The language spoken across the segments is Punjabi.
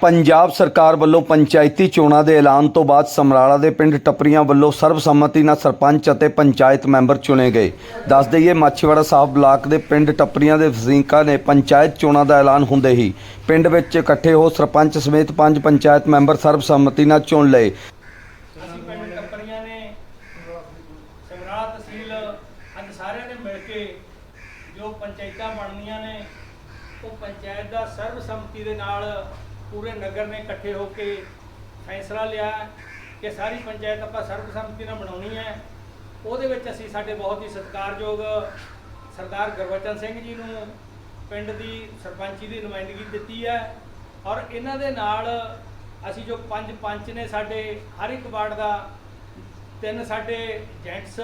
ਪੰਜਾਬ ਸਰਕਾਰ ਵੱਲੋਂ ਪੰਚਾਇਤੀ ਚੋਣਾਂ ਦੇ ਐਲਾਨ ਤੋਂ ਬਾਅਦ ਸਮਰਾਲਾ ਦੇ ਪਿੰਡ ਟੱਪਰੀਆਂ ਵੱਲੋਂ ਸਰਬਸੰਮਤੀ ਨਾਲ ਸਰਪੰਚ ਅਤੇ ਪੰਚਾਇਤ ਮੈਂਬਰ ਚੁਣੇ ਗਏ। ਦੱਸ ਦਈਏ, ਮਾਛੀਵਾੜਾ ਸਾਹਿਬ ਬਲਾਕ ਦੇ ਪਿੰਡ ਟੱਪਰੀਆਂ ਦੇ ਵਸਨੀਕਾਂ ਨੇ ਪੰਚਾਇਤ ਚੋਣਾਂ ਦਾ ਐਲਾਨ ਹੁੰਦੇ ਹੀ ਪਿੰਡ ਵਿੱਚ ਇਕੱਠੇ ਹੋ ਸਰਪੰਚ ਸਮੇਤ ਪੰਜ ਪੰਚਾਇਤ ਮੈਂਬਰ ਸਰਬਸੰਮਤੀ ਨਾਲ ਚੁਣ ਲਏ। ਅਸੀਂ ਪਿੰਡ ਟੱਪਰੀਆਂ ਨੇ ਸਮਰਾਲਾ ਤਹਿਸੀਲ ਅੱਜ ਸਾਰਿਆਂ ਨੇ ਮਿਲ ਕੇ ਜੋ ਪੰਚਾਇਤਾਂ ਬਣਨੀਆਂ ਨੇ, ਉਹ ਪੰਚਾਇਤ ਦਾ ਸਰਬਸੰਮਤੀ ਦੇ ਨਾਲ ਪੂਰੇ ਨਗਰ ਨੇ ਇਕੱਠੇ ਹੋ ਕੇ ਫੈਸਲਾ ਲਿਆ ਕਿ ਸਾਰੀ ਪੰਚਾਇਤ ਆਪਾਂ ਸਰਬਸੰਮਤੀ ਨਾਲ ਬਣਾਉਣੀ ਹੈ। ਉਹਦੇ ਵਿੱਚ ਅਸੀਂ ਸਾਡੇ ਬਹੁਤ ਹੀ ਸਤਿਕਾਰਯੋਗ ਸਰਦਾਰ ਗੁਰਬਚਨ ਸਿੰਘ ਜੀ ਨੂੰ ਪਿੰਡ ਦੀ ਸਰਪੰਚੀ ਦੀ ਨੁਮਾਇੰਦਗੀ ਦਿੱਤੀ ਹੈ ਔਰ ਇਹਨਾਂ ਦੇ ਨਾਲ ਅਸੀਂ ਜੋ ਪੰਜ ਪੰਚ ਨੇ ਸਾਡੇ, ਹਰ ਇੱਕ ਵਾਰਡ ਦਾ ਤਿੰਨ ਸਾਡੇ ਜੈਂਟਸ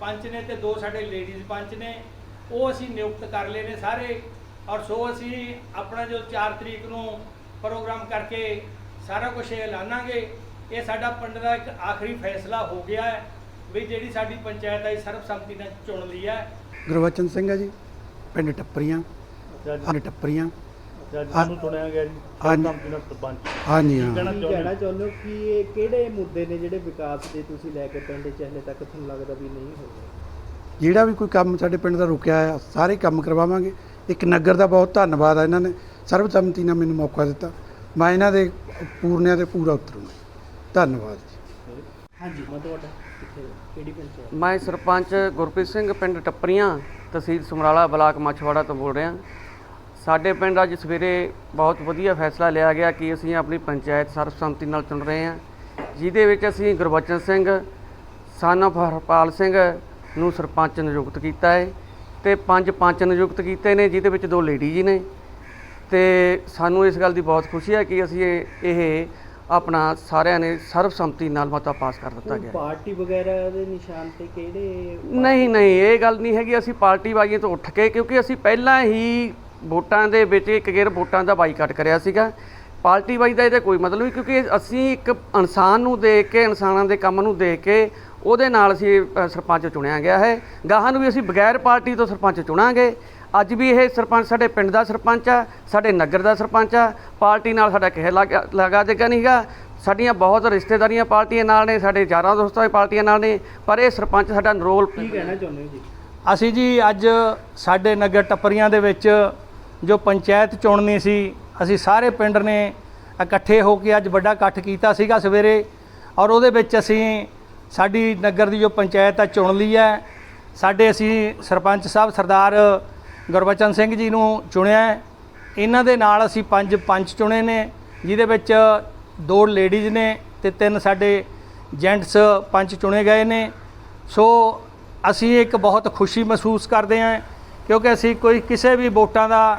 ਪੰਚ ਨੇ ਤੇ ਦੋ ਸਾਡੇ ਲੇਡੀਜ਼ ਪੰਚ ਨੇ, ਉਹ ਅਸੀਂ ਨਿਯੁਕਤ ਕਰ ਲਏ ਨੇ ਸਾਰੇ। ਔਰ ਸੋ ਅਸੀਂ ਆਪਣਾ ਜੋ 4 ਤਰੀਕ ਨੂੰ ਪ੍ਰੋਗਰਾਮ ਕਰਕੇ ਸਾਰਾ ਕੁਝ ਐਲਾਨਾਂਗੇ ਇਹ ਸਾਡਾ ਪਿੰਡ ਦਾ ਇੱਕ ਆਖਰੀ ਫੈਸਲਾ ਹੋ ਗਿਆ ਹੈ ਵੀ ਜਿਹੜੀ ਸਾਡੀ ਪੰਚਾਇਤ ਹੈ ਇਹ ਸਰਬਸੰਮਤੀ ਨਾਲ ਚੁਣ ਲਈ ਹੈ। ਗੁਰਵਚਨ ਸਿੰਘ ਹੈ ਜੀ ਪਿੰਡ ਟੱਪਰੀਆਂ ਪਿੰਡ ਟੱਪਰੀਆਂ। ਜੱਜ ਨੂੰ ਚੁਣਿਆ ਗਿਆ ਜੀ ਹਾਂਜੀ। ਸਰਪੰਚ ਨਾਲ ਸਰਪੰਚ। ਹਾਂਜੀ ਹਾਂ। ਕਹਿਣਾ ਚਾਹੁੰਦੇ ਹੋ? ਕਿ ਇਹ ਕਿਹੜੇ ਮੁੱਦੇ ਨੇ ਜਿਹੜੇ ਵਿਕਾਸ ਦੇ ਤੁਸੀਂ ਲੈ ਕੇ ਪਿੰਡ 'ਚ ਹਲੇ ਤੱਕ ਤੁਹਾਨੂੰ ਲੱਗਦਾ ਵੀ ਨਹੀਂ ਹੋਏ? ਜਿਹੜਾ ਵੀ ਕੋਈ ਕੰਮ ਸਾਡੇ ਪਿੰਡ ਦਾ ਰੁਕਿਆ ਆ ਸਾਰੇ ਕੰਮ ਕਰਵਾਵਾਂਗੇ। ਇੱਕ ਨਗਰ ਦਾ ਬਹੁਤ ਧੰਨਵਾਦ ਆ ਇਹਨਾਂ ਨੇ। ਸਰਬਸੰਮਤੀ ਨਾਲ ਮੈਨੂੰ ਮੌਕਾ ਦਿੱਤਾ। ਮੈਂ ਇਹਨਾਂ ਦੇ ਪੂਰਨਿਆਂ ਤੇ ਪੂਰਾ ਉਤਰੂੰਗਾ। ਧੰਨਵਾਦ ਜੀ। ਹਾਂਜੀ ਮੈਂ ਤੁਹਾਡਾ ਕਿੱਥੇ ਕਿਹੜੀ ਪੰਚਾਇਤ ਮੈਂ ਸਰਪੰਚ ਗੁਰਪ੍ਰੀਤ ਸਿੰਘ ਪਿੰਡ ਟੱਪਰੀਆਂ ਤਹਿਸੀਲ ਸਮਰਾਲਾ ਬਲਾਕ ਮਛਵਾੜਾ ਤੋਂ ਬੋਲ ਰਿਹਾ। ਸਾਡੇ ਪਿੰਡ ਅੱਜ ਸਵੇਰੇ ਬਹੁਤ ਵਧੀਆ ਫੈਸਲਾ ਲਿਆ ਗਿਆ ਕਿ ਅਸੀਂ ਆਪਣੀ ਪੰਚਾਇਤ ਸਰਬਸੰਮਤੀ ਨਾਲ ਚੁਣ ਰਹੇ ਹਾਂ। ਜਿਹਦੇ ਵਿੱਚ ਅਸੀਂ ਗੁਰਬਚਨ ਸਿੰਘ of ਹਰਪਾਲ ਸਿੰਘ ਨੂੰ ਸਰਪੰਚ ਨਿਯੁਕਤ ਕੀਤਾ ਹੈ। ਤੇ ਪੰਜ ਪੰਚ ਨਿਯੁਕਤ ਕੀਤੇ ਨੇ ਜਿਹਦੇ ਵਿੱਚ ਦੋ ਲੇਡੀ ਜੀ ਨੇ। ਤੇ ਸਾਨੂੰ ਇਸ ਗੱਲ ਦੀ ਬਹੁਤ ਖੁਸ਼ੀ ਹੈ ਕਿ ਅਸੀਂ ਇਹ ਇਹ ਆਪਣਾ ਸਾਰਿਆਂ ਨੇ ਸਰਬਸੰਮਤੀ ਨਾਲ ਮਤਾ ਪਾਸ ਕਰ ਦਿੱਤਾ ਗਿਆ। ਪਾਰਟੀ ਵਗੈਰਾ ਦੇ ਨਿਸ਼ਾਨ ਤੇ ਕਿਹੜੇ ਨਹੀਂ ਨਹੀਂ ਇਹ ਗੱਲ ਨਹੀਂ ਹੈਗੀ। ਅਸੀਂ ਪਾਰਟੀ ਬਾਜ਼ੀਆਂ ਤੋਂ ਉੱਠ ਕੇ ਕਿਉਂਕਿ ਅਸੀਂ ਪਹਿਲਾਂ ਹੀ ਵੋਟਾਂ ਦੇ ਵਿੱਚ ਇੱਕ ਗੇਰ ਵੋਟਾਂ ਦਾ ਬਾਈਕਾਟ ਕਰਿਆ ਸੀਗਾ। ਪਾਰਟੀ ਬਾਜੀ ਦਾ ਇਹਦਾ ਕੋਈ ਮਤਲਬ ਨਹੀਂ ਕਿਉਂਕਿ ਅਸੀਂ ਇੱਕ ਇਨਸਾਨ ਨੂੰ ਦੇਖ ਕੇ ਇਨਸਾਨਾਂ ਦੇ ਕੰਮ ਨੂੰ ਦੇਖ ਕੇ ਉਹਦੇ ਨਾਲ ਅਸੀਂ ਸਰਪੰਚ ਚੁਣਿਆ ਗਿਆ ਹੈ। ਗਾਹਾਂ ਨੂੰ ਵੀ ਅਸੀਂ ਬਗੈਰ ਪਾਰਟੀ ਤੋਂ ਸਰਪੰਚ ਚੁਣਾਂਗੇ। ਅੱਜ ਵੀ ਇਹ ਸਰਪੰਚ ਸਾਡੇ ਪਿੰਡ ਦਾ ਸਰਪੰਚ ਆ ਸਾਡੇ ਨਗਰ ਦਾ ਸਰਪੰਚ ਆ ਪਾਰਟੀ ਨਾਲ ਸਾਡਾ ਕਿਸੇ ਲਗਾ ਦੇਗਾ ਨਹੀਂਗਾ ਸਾਡੀਆਂ ਬਹੁਤ ਰਿਸ਼ਤੇਦਾਰੀਆਂ ਪਾਰਟੀਆਂ ਨਾਲ ਨੇ ਸਾਡੇ ਯਾਰਾਂ ਦੋਸਤਾਂ ਦੀ ਪਾਰਟੀਆਂ ਨਾਲ ਨੇ ਪਰ ਇਹ ਸਰਪੰਚ ਸਾਡਾ ਰੋਲ ਕੀ ਕਹਿਣਾ ਚਾਹੁੰਦੇ ਹੋ ਜੀ? ਅਸੀਂ ਜੀ ਅੱਜ ਸਾਡੇ ਨਗਰ ਟੱਪਰੀਆਂ ਦੇ ਵਿੱਚ ਜੋ ਪੰਚਾਇਤ ਚੁਣਨੀ ਸੀ ਅਸੀਂ ਸਾਰੇ ਪਿੰਡ ਨੇ ਇਕੱਠੇ ਹੋ ਕੇ ਅੱਜ ਵੱਡਾ ਇਕੱਠ ਕੀਤਾ ਸੀਗਾ ਸਵੇਰੇ ਔਰ ਉਹਦੇ ਵਿੱਚ ਅਸੀਂ ਸਾਡੀ ਨਗਰ ਦੀ ਜੋ ਪੰਚਾਇਤ ਆ, ਚੁਣ ਲਈ ਹੈ। ਸਾਡੇ ਅਸੀਂ ਸਰਪੰਚ ਸਾਹਿਬ ਸਰਦਾਰ ਗੁਰਬਚਨ ਸਿੰਘ ਜੀ ਨੂੰ ਚੁਣਿਆ ਇਹਨਾਂ ਦੇ ਨਾਲ ਅਸੀਂ ਪੰਜ ਪੰਚ ਚੁਣੇ ਨੇ, ਜਿਹਦੇ ਵਿੱਚ ਦੋ ਲੇਡੀਜ਼ ਨੇ ਤੇ ਤਿੰਨ ਸਾਡੇ ਜੈਂਟਸ ਪੰਚ ਚੁਣੇ ਗਏ ਨੇ। ਸੋ ਅਸੀਂ ਇੱਕ ਬਹੁਤ ਖੁਸ਼ੀ ਮਹਿਸੂਸ ਕਰਦੇ ਹਾਂ, ਕਿਉਂਕਿ ਅਸੀਂ ਕੋਈ ਕਿਸੇ ਵੀ ਵੋਟਾਂ ਦਾ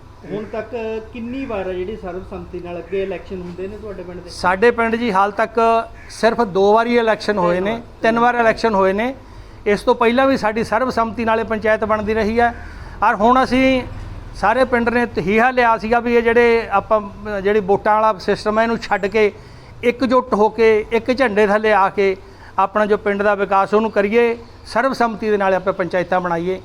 ਹੁਣ ਤੱਕ ਕਿੰਨੀ ਵਾਰ ਹੈ ਜਿਹੜੀ ਸਰਬਸੰਮਤੀ ਨਾਲ ਅੱਗੇ ਇਲੈਕਸ਼ਨ ਹੁੰਦੇ ਨੇ ਤੁਹਾਡੇ ਪਿੰਡ ਦੇ? ਸਾਡੇ ਪਿੰਡ ਜੀ ਹਾਲ ਤੱਕ ਸਿਰਫ ਦੋ ਵਾਰੀ ਇਲੈਕਸ਼ਨ ਹੋਏ ਨੇ, ਤਿੰਨ ਵਾਰ ਇਲੈਕਸ਼ਨ ਹੋਏ ਨੇ। ਇਸ ਤੋਂ ਪਹਿਲਾਂ ਵੀ ਸਾਡੀ ਸਰਬਸੰਮਤੀ ਨਾਲੇ ਪੰਚਾਇਤ ਬਣਦੀ ਰਹੀ ਹੈ। ਔਰ ਹੁਣ ਅਸੀਂ ਸਾਰੇ ਪਿੰਡ ਨੇ ਤਹੀਹਾ ਲਿਆ ਸੀਗਾ ਵੀ ਇਹ ਜਿਹੜੇ ਆਪਾਂ, ਜਿਹੜੀ ਵੋਟਾਂ ਵਾਲਾ ਸਿਸਟਮ ਹੈ ਇਹਨੂੰ ਛੱਡ ਕੇ ਇਕਜੁੱਟ ਹੋ ਕੇ, ਇੱਕ ਝੰਡੇ ਥੱਲੇ ਆ ਕੇ ਆਪਣਾ ਜੋ ਪਿੰਡ ਦਾ ਵਿਕਾਸ ਉਹਨੂੰ ਕਰੀਏ ਸਰਬਸੰਮਤੀ ਦੇ ਨਾਲ ਆਪਾਂ ਪੰਚਾਇਤਾਂ ਬਣਾਈਏ।